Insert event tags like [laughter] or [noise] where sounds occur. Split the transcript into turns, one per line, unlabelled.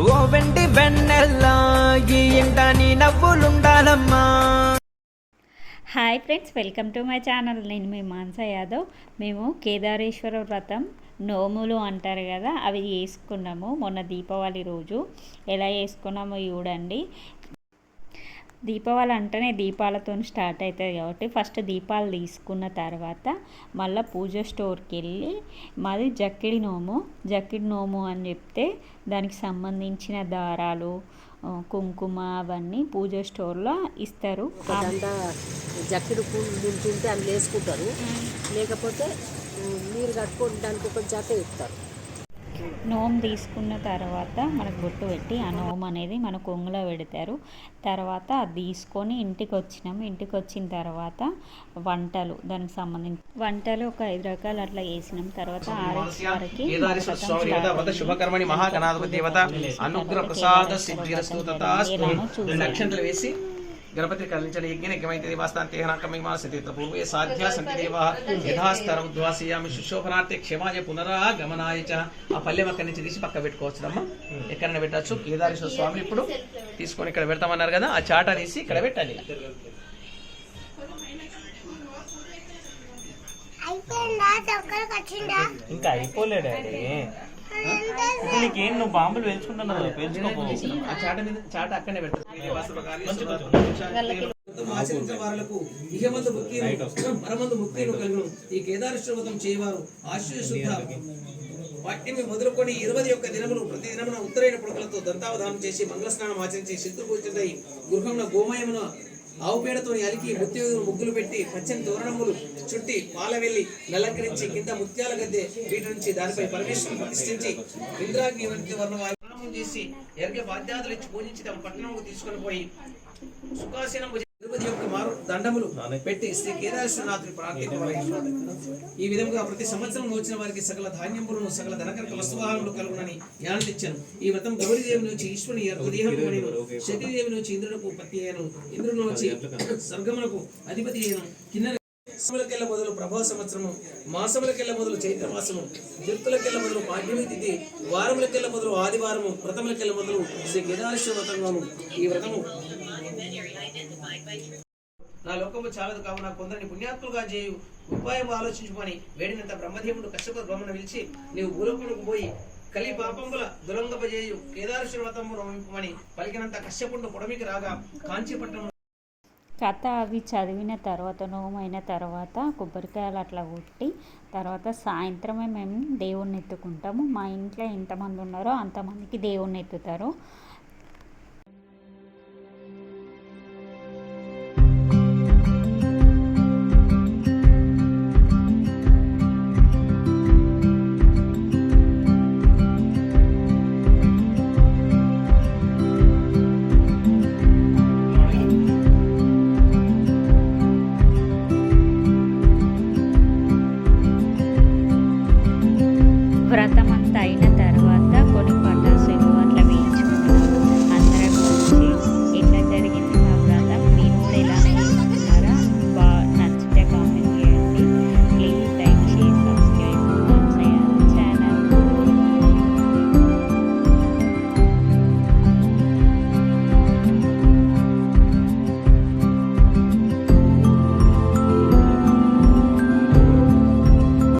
ఓ వెండి వెన్నెల్లా ఈ ఇంట నీ నవ్వులుండాలమ్మా.
Hi friends welcome to my channel. నేను మీ మాన్సా యాదవ్. మేము కేదారేశ్వర వ్రతం నోములు అంటారు కదా అవి చేసుకున్నాము మొన్న దీపావళి రోజు. ఎలా చేసుకున్నామో చూడండి. దీపావళి అంటేనే దీపాలతో స్టార్ట్ అవుతుంది కాబట్టి ఫస్ట్ దీపాలు తీసుకున్న తర్వాత మళ్ళీ పూజ స్టోర్కి వెళ్ళి మాది జక్కిడి నోము. జక్కిడి నోము అని చెప్తే దానికి సంబంధించిన దారాలు కుంకుమ అవన్నీ పూజ స్టోర్లో ఇస్తారు.
జక్కిడి పూలు దింటుంటే అవి వేసుకుంటారు. లేకపోతే కట్టుకొని దానికి ఒక జత ఇస్తారు.
నోము తీసుకున్న తర్వాత మనకు బొట్టు పెట్టి ఆ నోము అనేది మన కొంగులో పెడతారు. తర్వాత అది తీసుకొని ఇంటికి వచ్చినాము ఇంటికి వచ్చిన తర్వాత వంటలు దానికి సంబంధించి వంటలు ఒక ఐదు రకాలు అట్లా వేసినాం తర్వాత ఆర్ఎస్ వారికి
శుభకర్మణి మహాగణాధిపతి దేవత అనుగ్రహ ప్రసాద సిద్ధిరస్తు తథాస్తు నక్షత్రాలు వేసి గణపతి కల్లించని యజ్ఞ యజ్ఞమైతే దేవాస్తాంతే హనాకమిమా సిద్ధిత పూర్వే సాధ్య సంతి దేవా యథాస్తర ఉద్వాసయామి సుశోభనార్థే క్షమాయ పునరాగమనాయ చ. ఆ పల్లెం అక్కడి నుంచి తీసి పక్క పెట్టుకోవచ్చునమ్మా. ఎక్కడైనా పెట్టచ్చు. కేదారేశ్వర స్వామిని ఇప్పుడు తీసుకొని ఇక్కడ పెడతామన్నారు కదా ఆ చాట తీసి ఇక్కడ పెట్టాలి
ఇంకా అయిపోలేడు నీకేం నువ్వు బాంబులు పెంచుకుంటున్నావు పెంచుకోపో
ఆచరించిన వారులకు ఇహమందు ముక్తిను [clears throat] పరమందు ముక్తిను కలుగును ఈ కేదారేశ్వరవతం చేయవారు ఆశ్చర్య శుద్ధ. వాటిని మొదలుకొని ఇరవై ఒక్క దినములు ప్రతి దినమున ఉత్తరైన పుడకలతో దంతావధానం చేసి మంగళ స్నానం ఆచరించి శత్రుపూజితై గృహంలో గోమయమున ఆవు పేడతో అలికి ముత్యోగులు ముగ్గులు పెట్టి పచ్చని తోరణములు చుట్టి పాల వెళ్ళి నలంకరించి కింద ముత్యాల గద్దె వీటి నుంచి దానిపై పరమేశ్వరుని ప్రతిష్ఠించి ఇంద్రాగ్ని వంటి వర్ణ చేసి ఎరగే వాద్యాదులు ఇచ్చి పూజించి తమ పట్టణంకు తీసుకొని పోయి సుఖాసీనం దండములు పెట్టి శ్రీ కేదారేశ్వరనాథుని ప్రార్థించవలెను. ఈ విధంగా ప్రతి సంవత్సరం వచ్చిన వారికి సకల ధాన్యములను సకల ధనకరక వస్తువాహనములు కలుగునని జ్ఞానమిచ్చాను ఈ వ్రతం గౌరీదేవి నుంచి ఈశ్వరుని హృదయం శక్తిదేవి నుంచి ఇంద్రునకు పత్తి అయ్యాను. ఇంద్రుని నుంచి స్వర్గమునకు అధిపతి అయ్యాను. కిన్నెర మాసములకెల్ల మొదలు ప్రభవ సంవత్సరము మాసములకెళ్ళ మొదలు చైత్రమాసము దుర్తులకెళ్ళ మొదలు పాఠ్యమి తిథి వారములకెళ్ళ మొదలు ఆదివారము వ్రతములకెళ్ళ మొదలు శ్రీ కేదారేశ్వర వ్రతంగాను ఈ వ్రతము. నా లోకము చాలదు కావున కొందరిని పుణ్యాత్ములుగా చేయు. ఉపాయం ఆలోచించుకొని వేడినంత బ్రహ్మదేవుడు కశ్యప బ్రహ్మను పిలిచి నీవు భూలోకములకు పోయి కలి పాపంబుల దురంగపజేయు. కేదారేశ్వర వ్రతము పలికినంత కశ్యపుండు పొడమికి రాగా కాంచీపట్నం
కథ అవి చదివిన తర్వాత నోమైన తర్వాత కొబ్బరికాయలు అట్లా కొట్టి తర్వాత సాయంత్రమే మేము దేవుణ్ణి ఎత్తుకుంటాము మా ఇంట్లో ఎంతమంది ఉన్నారో అంతమందికి దేవుణ్ణి ఎత్తుతారు వ్రతం అంతా అయిన